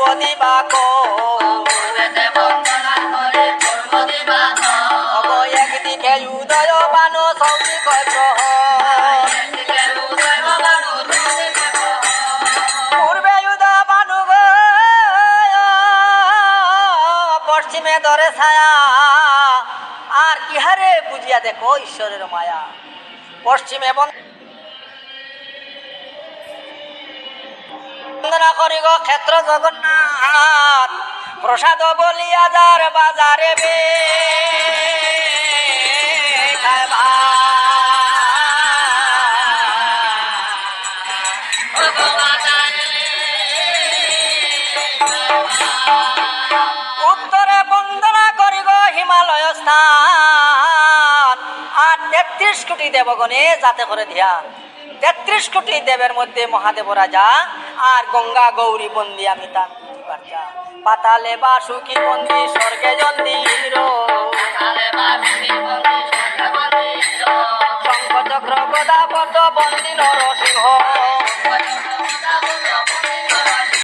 পূর্ব দিবাক একদিকে উদয় পূর্বে উদয় পশ্চিমে ধরে ছায়া আর ইহারে বুঝিয়া দেখো ঈশ্বরের মায়া পশ্চিমে বন বন্দনা করি গো ক্ষেত্র জগন্নাথ। প্রসাদ বলিয়া যার বাজারে বে উত্তরে বন্দনা করি গো হিমালয় স্থান। আর তেত্রিশ কোটি দেবগণে যাতে করে ধ্যান। তেত্রিশ কোটি দেবের মধ্যে মহাদেব রাজা আর গঙ্গা গৌরী বন্দি আমি বাচ্চা। পাতালে সুখী বন্দি স্বর্গে জন্দি শঙ্খ চক্র গদা পদ বন্দি নরসিংহ।